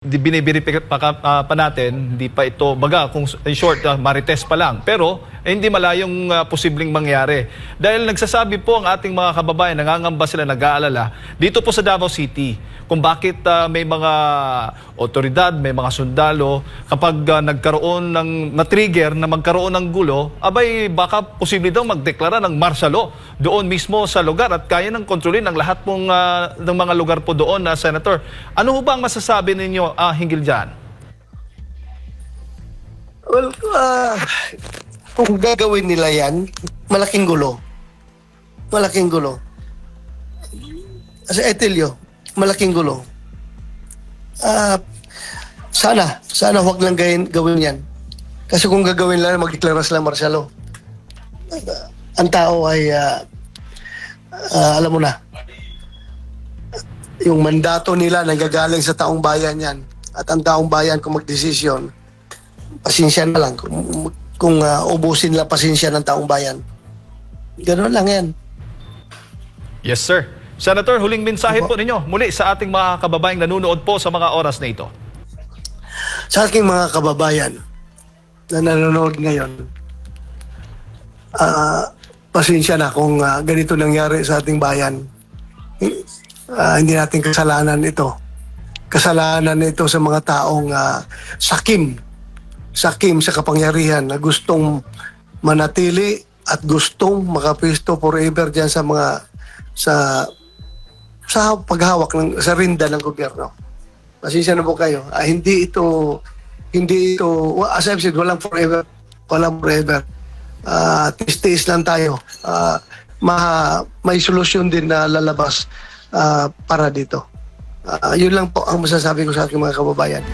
di binibiripik pa, ah, pa natin, hindi pa ito, baga, kung in short, ah, marites pa lang. Pero, eh, hindi malayong ah, posibleng mangyari. Dahil nagsasabi po ang ating mga kababayan, nangangamba sila, nag-aalala, dito po sa Davao City, kung bakit ah, may mga otoridad, may mga sundalo, kapag ah, nagkaroon ng, na-trigger na magkaroon ng gulo, abay, baka posible daw magdeklara ng martial law doon mismo sa lugar at kaya nang kontrolin ang lahat pong ah, ng mga lugar po doon na Senator. Ano ho ba ang masasabi ninyo ah, hinggil dyan? Well, ah, kung gagawin nila yan, malaking gulo. Malaking gulo. Sa Etelio, malaking gulo. Ah, sana, sana huwag lang gawin, gawin yan. Kasi kung gagawin lang, magdeklara sila law. Ah, ang tao ay, ah, ah, alam mo na, yung mandato nila nanggagaling sa taong bayan yan. At ang taong bayan kung magdesisyon, pasensya na lang kung, kung ah, ubusin lang pasensya ng taong bayan. Ganun lang yan. Yes, sir. Senator, huling mensahe po ninyo muli sa ating mga kababayang nanonood po sa mga oras na ito. Sa aking mga kababayan na nanonood ngayon, ah, pasensya na kung ah, ganito nangyari sa ating bayan. Ah, hindi natin kasalanan ito. Kasalanan ito sa mga taong ah, sakim, sakim sa kapangyarihan na gustong manatili at gustong makapisto forever dyan sa mga sa sa paghawak ng sa rinda ng gobyerno. Pasensya na po kayo. Ah, hindi ito, hindi ito, as I've said, walang forever. Walang forever. Ah, tis-tis lang tayo. Ah, ma, may solusyon din na lalabas ah, para dito. Ah, yun lang po ang masasabi ko sa aking mga kababayan.